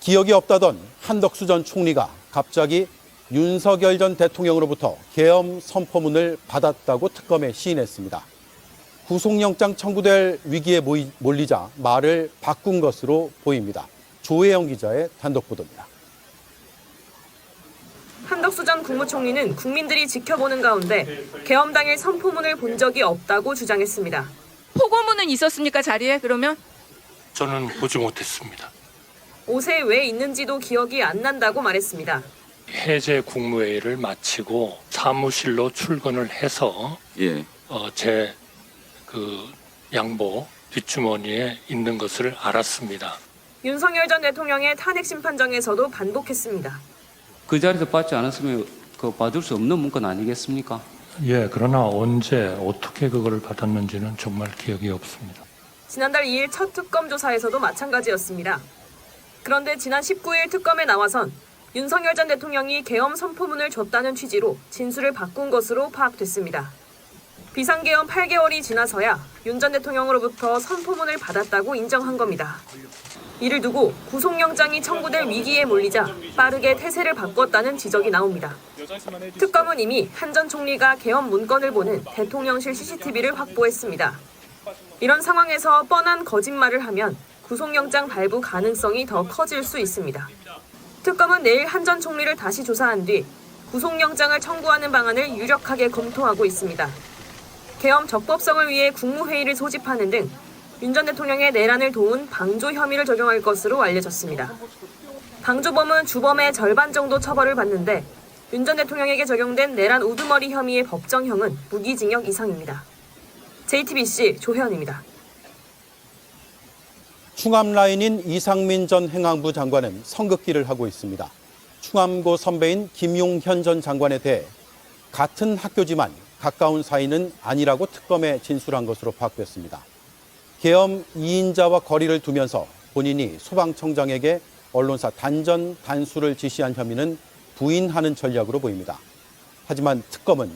기억이 없다던 한덕수 전 총리가 갑자기 윤석열 전 대통령으로부터 계엄 선포문을 받았다고 특검에 시인했습니다. 구속영장 청구될 위기에 모이- 몰리자 말을 바꾼 것으로 보입니다. 조혜영 기자의 단독 보도입니다. 한덕수 전 국무총리는 국민들이 지켜보는 가운데 계엄 당일 선포문을 본 적이 없다고 주장했습니다. 포고문은 있었습니까 자리에 그러면? 저는 보지 못했습니다. 옷에 왜 있는지도 기억이 안 난다고 말했습니다. 해제 국무회의를 마치고 사무실로 출근을 해서 예. 어, 제그 양복 뒷주머니에 있는 것을 알았습니다. 윤석열 전 대통령의 탄핵 심판정에서도 반복했습니다. 그 자리에서 받지 않았으면 그 받을 수 없는 문건 아니겠습니까? 예, 그러나 언제 어떻게 그거를 받았는지는 정말 기억이 없습니다. 지난달 2일 첫 특검 조사에서도 마찬가지였습니다. 그런데 지난 19일 특검에 나와선 윤석열 전 대통령이 계엄 선포문을 줬다는 취지로 진술을 바꾼 것으로 파악됐습니다. 비상계엄 8개월이 지나서야 윤 전 대통령으로부터 선포문을 받았다고 인정한 겁니다. 이를 두고 구속영장이 청구될 위기에 몰리자 빠르게 태세를 바꿨다는 지적이 나옵니다. 특검은 이미 한 전 총리가 계엄 문건을 보는 대통령실 CCTV를 확보했습니다. 이런 상황에서 뻔한 거짓말을 하면 구속영장 발부 가능성이 더 커질 수 있습니다. 특검은 내일 한 전 총리를 다시 조사한 뒤 구속영장을 청구하는 방안을 유력하게 검토하고 있습니다. 계엄 적법성을 위해 국무회의를 소집하는 등 윤 전 대통령의 내란을 도운 방조 혐의를 적용할 것으로 알려졌습니다. 방조범은 주범의 절반 정도 처벌을 받는데 윤 전 대통령에게 적용된 내란 우두머리 혐의의 법정형은 무기징역 이상입니다. JTBC 조현입니다. 충암 라인인 이상민 전 행안부 장관은 선긋기를 하고 있습니다. 충암고 선배인 김용현 전 장관에 대해 같은 학교지만 가까운 사이는 아니라고 특검에 진술한 것으로 파악됐습니다. 계엄 2인자와 거리를 두면서 본인이 소방청장에게 언론사 단전 단수를 지시한 혐의는 부인하는 전략으로 보입니다. 하지만 특검은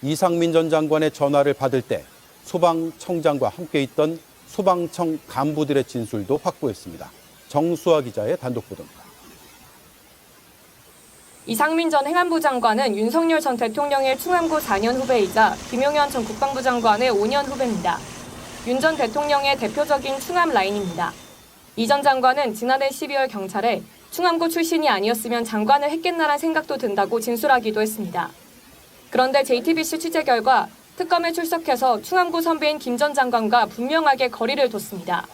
이상민 전 장관의 전화를 받을 때 소방청장과 함께 있던 소방청 간부들의 진술도 확보했습니다. 정수아 기자의 단독 보도입니다. 이상민 전 행안부 장관은 윤석열 전 대통령의 충암고 4년 후배이자 김용현 전 국방부 장관의 5년 후배입니다. 윤 전 대통령의 대표적인 충암 라인입니다. 이 전 장관은 지난해 12월 경찰에 충암고 출신이 아니었으면 장관을 했겠나란 생각도 든다고 진술하기도 했습니다. 그런데 JTBC 취재 결과 특검에 출석해서 충암고 선배인 김 전 장관과 분명하게 거리를 뒀습니다.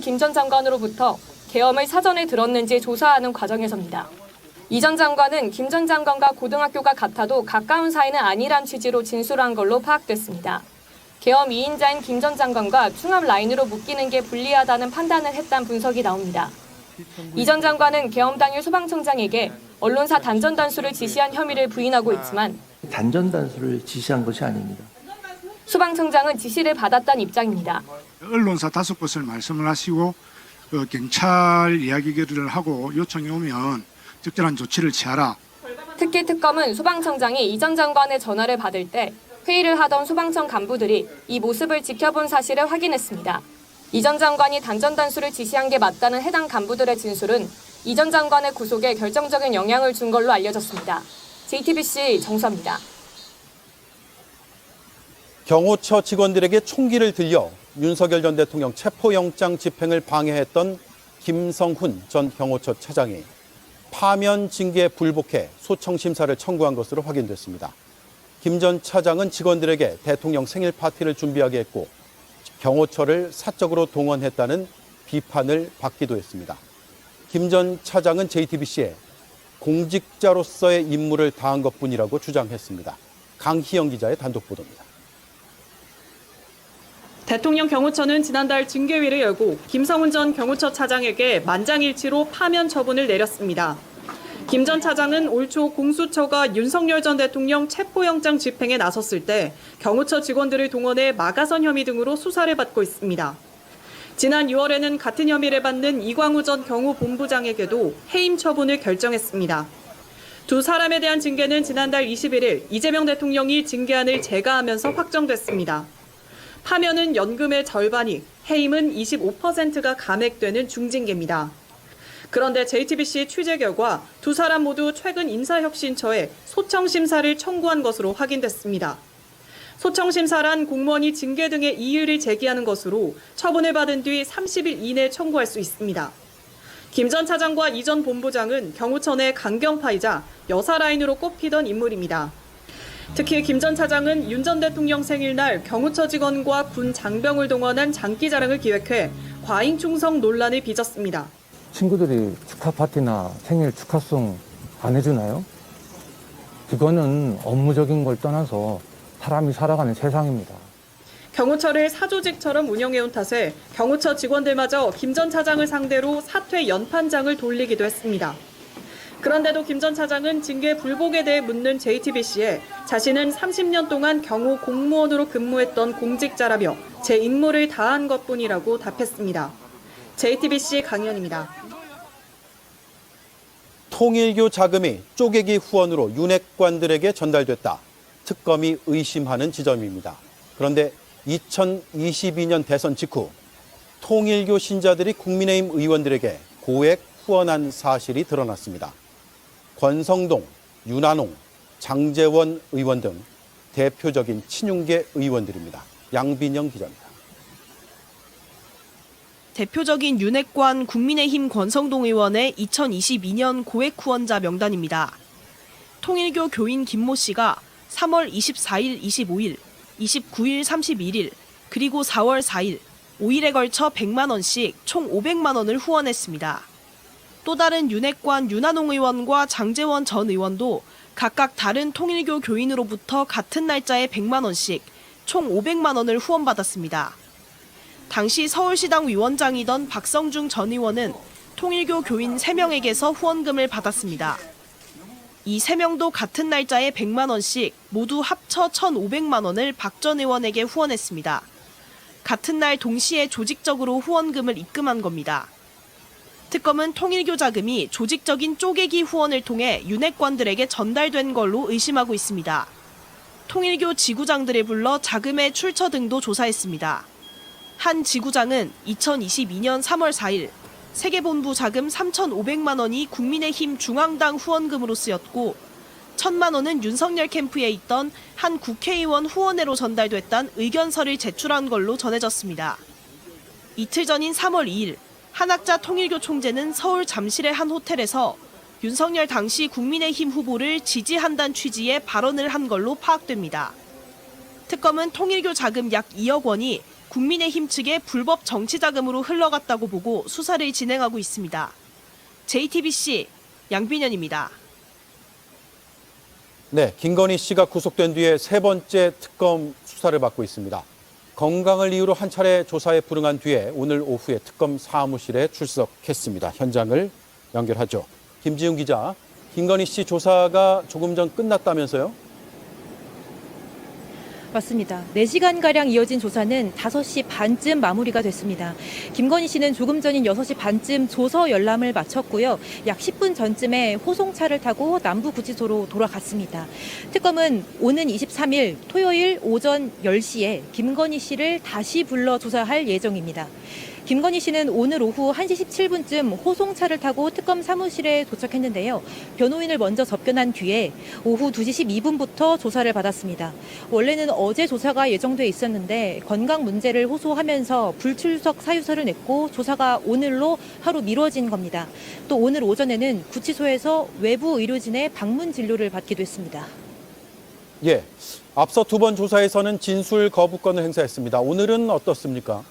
김 전 장관으로부터 계엄을 사전에 들었는지 조사하는 과정에서입니다. 이 전 장관은 김 전 장관과 고등학교가 같아도 가까운 사이는 아니란 취지로 진술한 걸로 파악됐습니다. 계엄 2인자인 김 전 장관과 충암 라인으로 묶이는 게 불리하다는 판단을 했다는 분석이 나옵니다. 이 전 장관은 계엄 당일 소방청장에게 언론사 단전 단수를 지시한 혐의를 부인하고 있지만 단전 단수를 지시한 것이 아닙니다. 소방청장은 지시를 받았다는 입장입니다. 언론사 다섯 곳을 말씀을 하시고 그 경찰 이야기를 하고 요청이 오면 적절한 조치를 취하라. 특히 특검은 소방청장이 이 전 장관의 전화를 받을 때 회의를 하던 소방청 간부들이 이 모습을 지켜본 사실을 확인했습니다. 이 전 장관이 단전 단수를 지시한 게 맞다는 해당 간부들의 진술은 이 전 장관의 구속에 결정적인 영향을 준 걸로 알려졌습니다. JTBC 정수입니다. 경호처 직원들에게 총기를 들려 윤석열 전 대통령 체포영장 집행을 방해했던 김성훈 전 경호처 차장이 파면 징계에 불복해 소청 심사를 청구한 것으로 확인됐습니다. 김 전 차장은 직원들에게 대통령 생일 파티를 준비하게 했고 경호처를 사적으로 동원했다는 비판을 받기도 했습니다. 김 전 차장은 JTBC에 공직자로서의 임무를 다한 것뿐이라고 주장했습니다. 강희영 기자의 단독 보도입니다. 대통령 경호처는 지난달 징계위를 열고 김성훈 전 경호처 차장에게 만장일치로 파면 처분을 내렸습니다. 김 전 차장은 올 초 공수처가 윤석열 전 대통령 체포영장 집행에 나섰을 때 경호처 직원들을 동원해 마가선 혐의 등으로 수사를 받고 있습니다. 지난 6월에는 같은 혐의를 받는 이광우 전 경호본부장에게도 해임 처분을 결정했습니다. 두 사람에 대한 징계는 지난달 21일 이재명 대통령이 징계안을 제거하면서 확정됐습니다. 파면은 연금의 절반이, 해임은 25%가 감액되는 중징계입니다. 그런데 JTBC 취재 결과 두 사람 모두 최근 인사혁신처에 소청 심사를 청구한 것으로 확인됐습니다. 소청 심사란 공무원이 징계 등의 이의를 제기하는 것으로 처분을 받은 뒤 30일 이내 청구할 수 있습니다. 김 전 차장과 이 전 본부장은 경호처내 강경파이자 여사 라인으로 꼽히던 인물입니다. 특히 김 전 차장은 윤 전 대통령 생일날 경호처 직원과 군 장병을 동원한 장기 자랑을 기획해 과잉 충성 논란을 빚었습니다. 친구들이 축하 파티나 생일 축하송 안 해주나요? 그거는 업무적인 걸 떠나서 사람이 살아가는 세상입니다. 경호처를 사조직처럼 운영해온 탓에 경호처 직원들마저 김 전 차장을 상대로 사퇴 연판장을 돌리기도 했습니다. 그런데도 김 전 차장은 징계 불복에 대해 묻는 JTBC에 자신은 30년 동안 경호 공무원으로 근무했던 공직자라며 제 임무를 다한 것뿐이라고 답했습니다. JTBC 강연입니다. 통일교 자금이 쪼개기 후원으로 윤핵관들에게 전달됐다. 특검이 의심하는 지점입니다. 그런데 2022년 대선 직후 통일교 신자들이 국민의힘 의원들에게 고액 후원한 사실이 드러났습니다. 권성동, 윤한홍, 장재원 의원 등 대표적인 친윤계 의원들입니다. 양빈영 기자입니다. 대표적인 윤핵관 국민의힘 권성동 의원의 2022년 고액 후원자 명단입니다. 통일교 교인 김모 씨가 3월 24일, 25일, 29일, 31일, 그리고 4월 4일, 5일에 걸쳐 100만 원씩 총 500만 원을 후원했습니다. 또 다른 윤핵관 윤한홍 의원과 장재원 전 의원도 각각 다른 통일교 교인으로부터 같은 날짜에 100만 원씩 총 500만 원을 후원받았습니다. 당시 서울시당 위원장이던 박성중 전 의원은 통일교 교인 3명에게서 후원금을 받았습니다. 이 3명도 같은 날짜에 100만 원씩 모두 합쳐 1,500만 원을 박 전 의원에게 후원했습니다. 같은 날 동시에 조직적으로 후원금을 입금한 겁니다. 특검은 통일교 자금이 조직적인 쪼개기 후원을 통해 윤핵관들에게 전달된 걸로 의심하고 있습니다. 통일교 지구장들을 불러 자금의 출처 등도 조사했습니다. 한 지구장은 2022년 3월 4일 세계본부 자금 3,500만 원이 국민의힘 중앙당 후원금으로 쓰였고 1천만 원은 윤석열 캠프에 있던 한 국회의원 후원회로 전달됐다는 의견서를 제출한 걸로 전해졌습니다. 이틀 전인 3월 2일 한학자 통일교 총재는 서울 잠실의 한 호텔에서 윤석열 당시 국민의힘 후보를 지지한다는 취지의 발언을 한 걸로 파악됩니다. 특검은 통일교 자금 약 2억 원이 국민의힘 측의 불법 정치 자금으로 흘러갔다고 보고 수사를 진행하고 있습니다. JTBC 양빈현입니다. 네, 김건희 씨가 구속된 뒤에 세 번째 특검 수사를 받고 있습니다. 건강을 이유로 한 차례 조사에 불응한 뒤에 오늘 오후에 특검 사무실에 출석했습니다. 현장을 연결하죠. 김지훈 기자, 김건희 씨 조사가 조금 전 끝났다면서요? 맞습니다. 4시간가량 이어진 조사는 5시 반쯤 마무리가 됐습니다. 김건희 씨는 조금 전인 6시 반쯤 조서 열람을 마쳤고요. 약 10분 전쯤에 호송차를 타고 남부구치소로 돌아갔습니다. 특검은 오는 23일 토요일 오전 10시에 김건희 씨를 다시 불러 조사할 예정입니다. 김건희 씨는 오늘 오후 1시 17분쯤 호송차를 타고 특검 사무실에 도착했는데요. 변호인을 먼저 접견한 뒤에 오후 2시 12분부터 조사를 받았습니다. 원래는 어제 조사가 예정돼 있었는데 건강 문제를 호소하면서 불출석 사유서를 냈고 조사가 오늘로 하루 미뤄진 겁니다. 또 오늘 오전에는 구치소에서 외부 의료진의 방문 진료를 받기도 했습니다. 예. 앞서 두 번 조사에서는 진술 거부권을 행사했습니다. 오늘은 어떻습니까?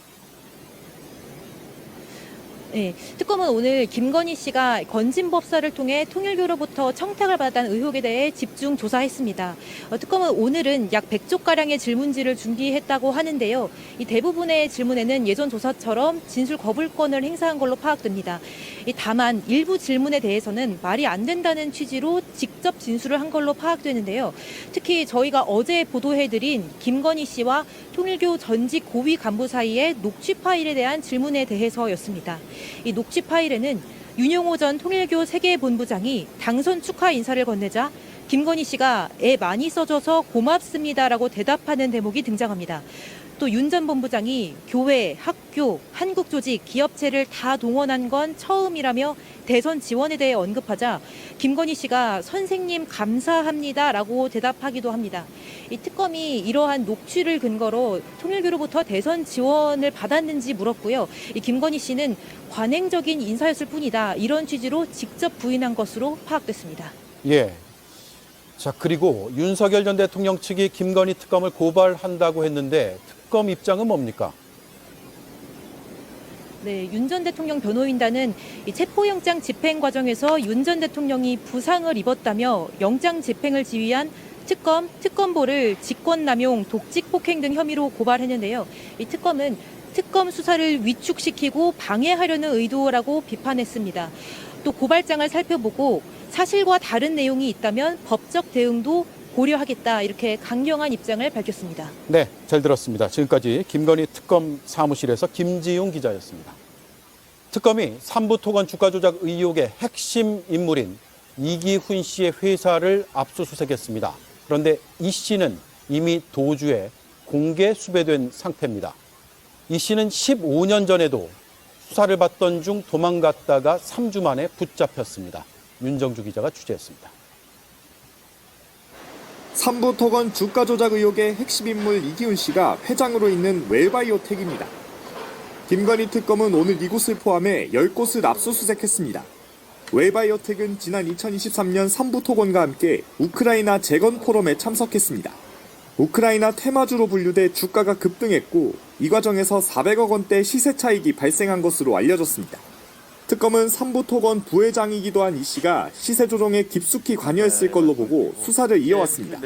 네, 특검은 오늘 김건희 씨가 건진 법사를 통해 통일교로부터 청탁을 받았다는 의혹에 대해 집중 조사했습니다. 어, 특검은 오늘은 약 100쪽가량의 질문지를 준비했다고 하는데요. 이 대부분의 질문에는 예전 조사처럼 진술 거부권을 행사한 걸로 파악됩니다. 이 다만 일부 질문에 대해서는 말이 안 된다는 취지로 직접 진술을 한 걸로 파악되는데요. 특히 저희가 어제 보도해드린 김건희 씨와 통일교 전직 고위 간부 사이의 녹취 파일에 대한 질문에 대해서였습니다. 이 녹취 파일에는 윤용호 전 통일교 세계본부장이 당선 축하 인사를 건네자 김건희 씨가 애 많이 써줘서 고맙습니다라고 대답하는 대목이 등장합니다. 또 윤 전 본부장이 교회, 학교, 한국 조직, 기업체를 다 동원한 건 처음이라며 대선 지원에 대해 언급하자 김건희 씨가 선생님 감사합니다라고 대답하기도 합니다. 이 특검이 이러한 녹취를 근거로 통일교로부터 대선 지원을 받았는지 물었고요. 이 김건희 씨는 관행적인 인사였을 뿐이다. 이런 취지로 직접 부인한 것으로 파악됐습니다. 예. 자, 그리고 윤석열 전 대통령 측이 김건희 특검을 고발한다고 했는데 특검 입장은 뭡니까? 네, 윤 전 대통령 변호인단은 이 체포영장 집행 과정에서 윤 전 대통령이 부상을 입었다며 영장 집행을 지휘한 특검, 특검보를 직권남용, 독직폭행 등 혐의로 고발했는데요. 이 특검은 특검 수사를 위축시키고 방해하려는 의도라고 비판했습니다. 또 고발장을 살펴보고 사실과 다른 내용이 있다면 법적 대응도 고려하겠다 이렇게 강경한 입장을 밝혔습니다. 네, 잘 들었습니다. 지금까지 김건희 특검 사무실에서 김지용 기자였습니다. 특검이 삼부 토건 주가 조작 의혹의 핵심 인물인 이기훈 씨의 회사를 압수수색했습니다. 그런데 이 씨는 이미 도주에 공개 수배된 상태입니다. 이 씨는 15년 전에도 수사를 받던 중 도망갔다가 3주 만에 붙잡혔습니다. 윤정주 기자가 취재했습니다. 삼부 토건 주가 조작 의혹의 핵심 인물 이기훈 씨가 회장으로 있는 웰바이오텍입니다. 김건희 특검은 오늘 이곳을 포함해 10곳을 압수수색했습니다. 웰바이오텍은 지난 2023년 삼부 토건과 함께 우크라이나 재건 포럼에 참석했습니다. 우크라이나 테마주로 분류돼 주가가 급등했고 이 과정에서 400억 원대 시세 차익이 발생한 것으로 알려졌습니다. 특검은 삼부토건 부회장이기도 한 이 씨가 시세 조정에 깊숙이 관여했을 걸로 보고 수사를 이어왔습니다.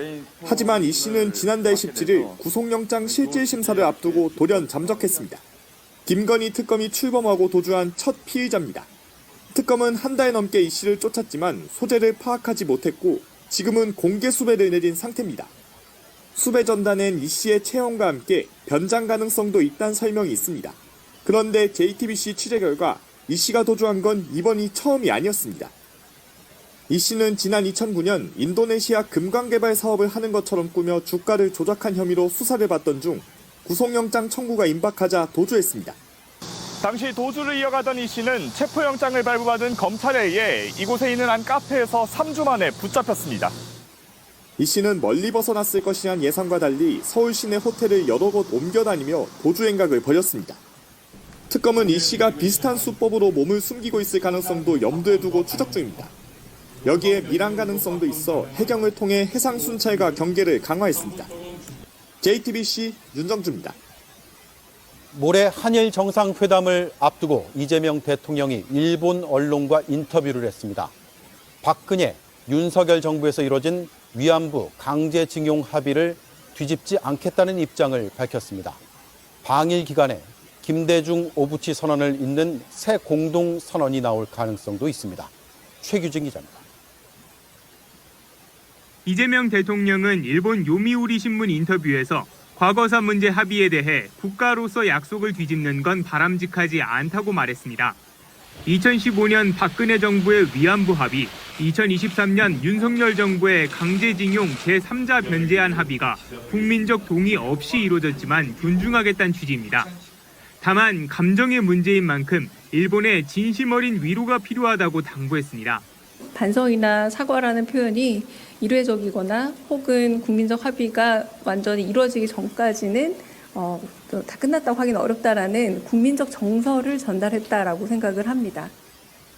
하지만 이 씨는 지난달 17일 구속영장 실질 심사를 앞두고 돌연 잠적했습니다. 김건희 특검이 출범하고 도주한 첫 피의자입니다. 특검은 한 달 넘게 이 씨를 쫓았지만 소재를 파악하지 못했고 지금은 공개 수배를 내린 상태입니다. 수배 전단엔 이 씨의 채용과 함께 변장 가능성도 있다는 설명이 있습니다. 그런데 JTBC 취재 결과 이 씨가 도주한 건 이번이 처음이 아니었습니다. 이 씨는 지난 2009년 인도네시아 금광개발 사업을 하는 것처럼 꾸며 주가를 조작한 혐의로 수사를 받던 중 구속영장 청구가 임박하자 도주했습니다. 당시 도주를 이어가던 이 씨는 체포영장을 발부받은 검찰에 의해 이곳에 있는 한 카페에서 3주 만에 붙잡혔습니다. 이 씨는 멀리 벗어났을 것이란 예상과 달리 서울 시내 호텔을 여러 곳 옮겨 다니며 도주 행각을 벌였습니다. 특검은 이 씨가 비슷한 수법으로 몸을 숨기고 있을 가능성도 염두에 두고 추적 중입니다. 여기에 밀항 가능성도 있어 해경을 통해 해상 순찰과 경계를 강화했습니다. JTBC 윤정주입니다. 모레 한일 정상회담을 앞두고 이재명 대통령이 일본 언론과 인터뷰를 했습니다. 박근혜, 윤석열 정부에서 이뤄진 위안부 강제징용 합의를 뒤집지 않겠다는 입장을 밝혔습니다. 방일 기간에 김대중 오부치 선언을 잇는 새 공동 선언이 나올 가능성도 있습니다. 최규진 기자입니다. 이재명 대통령은 일본 요미우리 신문 인터뷰에서 과거사 문제 합의에 대해 국가로서 약속을 뒤집는 건 바람직하지 않다고 말했습니다. 2015년 박근혜 정부의 위안부 합의, 2023년 윤석열 정부의 강제징용 제3자 변제안 합의가 국민적 동의 없이 이루어졌지만 존중하겠다는 취지입니다. 다만 감정의 문제인 만큼 일본의 진심 어린 위로가 필요하다고 당부했습니다. 반성이나 사과라는 표현이 일회적이거나 혹은 국민적 합의가 완전히 이루어지기 전까지는 어, 다 끝났다고 하기는 어렵다라는 국민적 정서를 전달했다라고 생각을 합니다.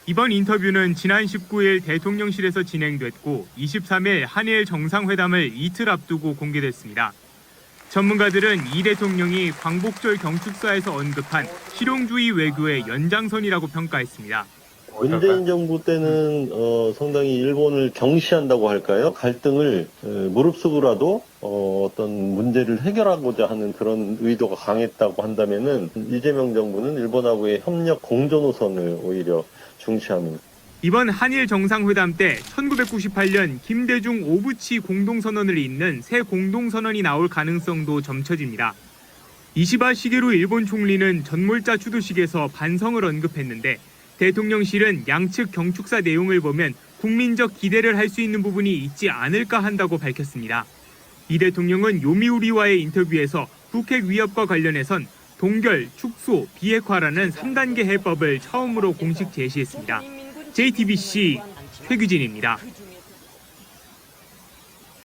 이번 인터뷰는 지난 19일 대통령실에서 진행됐고 23일 한일 정상회담을 이틀 앞두고 공개됐습니다. 전문가들은 이 대통령이 광복절 경축사에서 언급한 실용주의 외교의 연장선이라고 평가했습니다. 문재인 정부 때는 어, 상당히 일본을 경시한다고 할까요? 갈등을 어, 무릅쓰고라도 어, 어떤 문제를 해결하고자 하는 그런 의도가 강했다고 한다면은 이재명 정부는 일본하고의 협력 공조 노선을 오히려 중시합니다. 이번 한일 정상회담 때 1998년 김대중 오부치 공동선언을 잇는 새 공동선언이 나올 가능성도 점쳐집니다. 이시바 시게루 일본 총리는 전몰자 추도식에서 반성을 언급했는데 대통령실은 양측 경축사 내용을 보면 국민적 기대를 할 수 있는 부분이 있지 않을까 한다고 밝혔습니다. 이 대통령은 요미우리와의 인터뷰에서 북핵 위협과 관련해선 동결, 축소, 비핵화라는 3단계 해법을 처음으로 공식 제시했습니다. JTBC 최규진입니다.